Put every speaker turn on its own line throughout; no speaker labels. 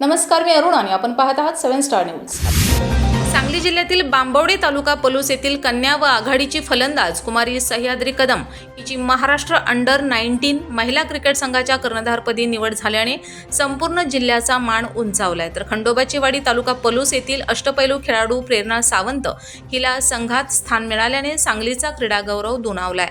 नमस्कार मी अरुण आणि आपण पाहत आहात सेव्हन स्टार न्यूज. सांगली जिल्ह्यातील बांबवडे तालुका पलूस येथील कन्या व आघाडीची फलंदाज कुमारी सह्याद्री कदम हिची महाराष्ट्र अंडर नाईन्टीन महिला क्रिकेट संघाच्या कर्णधारपदी निवड झाल्याने संपूर्ण जिल्ह्याचा मान उंचावलाय. तर खंडोबाची वाडी तालुका पलूस येथील अष्टपैलू खेळाडू प्रेरणा सावंत हिला संघात स्थान मिळाल्याने सांगलीचा क्रीडा गौरव दुणावलाय.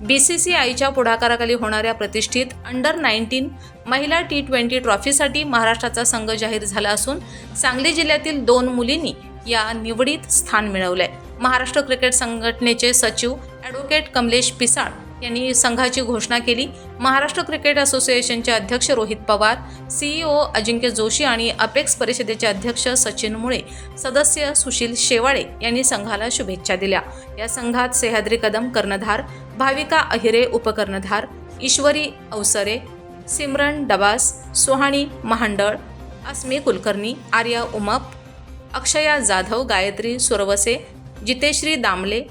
बी सी सी आयच्या पुढाकाराखाली होणाऱ्या प्रतिष्ठित अंडर नाईन्टीन महिला टी ट्वेंटी ट्रॉफीसाठी महाराष्ट्राचा संघ जाहीर झाला असून सांगली जिल्ह्यातील दोन मुलींनी या निवडीत स्थान मिळवलंय. महाराष्ट्र क्रिकेट संघटनेचे सचिव ॲडव्होकेट कमलेश पिसाळ यांनी संघाची घोषणा केली. महाराष्ट्र क्रिकेट असोसिएशनचे अध्यक्ष रोहित पवार सीईओ अजिंक्य जोशी आणि अपेक्स परिषदेचे अध्यक्ष सचिन मुळे सदस्य सुशील शेवाळे यांनी संघाला शुभेच्छा दिल्या. या संघात सह्याद्री कदम कर्णधार भाविका अहिरे उपकर्णधार ईश्वरी अवसरे सिमरन डबास सुहाणी महांडळ अस्मी कुलकर्णी आर्या उमप अक्षया जाधव गायत्री सुरवसे जितेश्री दामले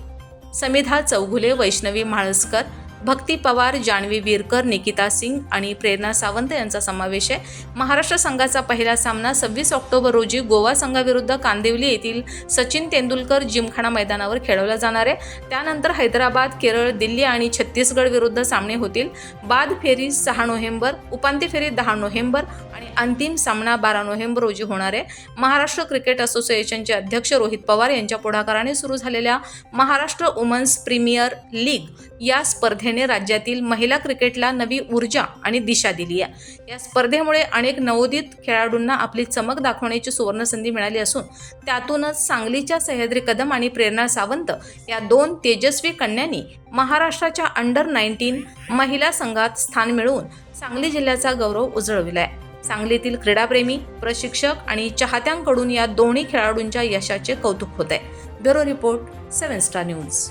समिधा चौघुले वैष्णवी म्हाळसकर भक्ती पवार जान्हवी वीरकर निकिता सिंग आणि प्रेरणा सावंत यांचा समावेश आहे. महाराष्ट्र संघाचा पहिला सामना सव्वीस ऑक्टोबर रोजी गोवा संघाविरुद्ध कांदिवली येथील सचिन तेंडुलकर जिमखाना मैदानावर खेळवला जाणार आहे. त्यानंतर हैदराबाद केरळ दिल्ली आणि छत्तीसगड विरुद्ध सामने होतील. बाद फेरी सहा नोव्हेंबर उपांत्य फेरी दहा नोव्हेंबर आणि अंतिम सामना बारा नोव्हेंबर रोजी होणार आहे. महाराष्ट्र क्रिकेट असोसिएशनचे अध्यक्ष रोहित पवार यांच्या पुढाकाराने सुरू झालेल्या महाराष्ट्र वुमन्स प्रीमियर लीग या स्पर्धेने राज्यातील महिला क्रिकेटला नवी ऊर्जा आणि दिशा दिली आहे. या स्पर्धेमुळे अनेक नवोदित खेळाडूंना आपली चमक दाखवण्याची सुवर्णसंधी मिळाली असून त्यातूनच सांगलीच्या सह्याद्री कदम आणि प्रेरणा सावंत या दोन तेजस्वी कन्यांनी महाराष्ट्राच्या अंडर नाईन्टीन महिला संघात स्थान मिळवून सांगली जिल्ह्याचा गौरव उजळविलाय. सांगलीतील क्रीडाप्रेमी प्रशिक्षक आणि चाहत्यांकडून या दोन्ही खेळाडूंच्या यशाचे कौतुक होत आहे bureau report seven star news.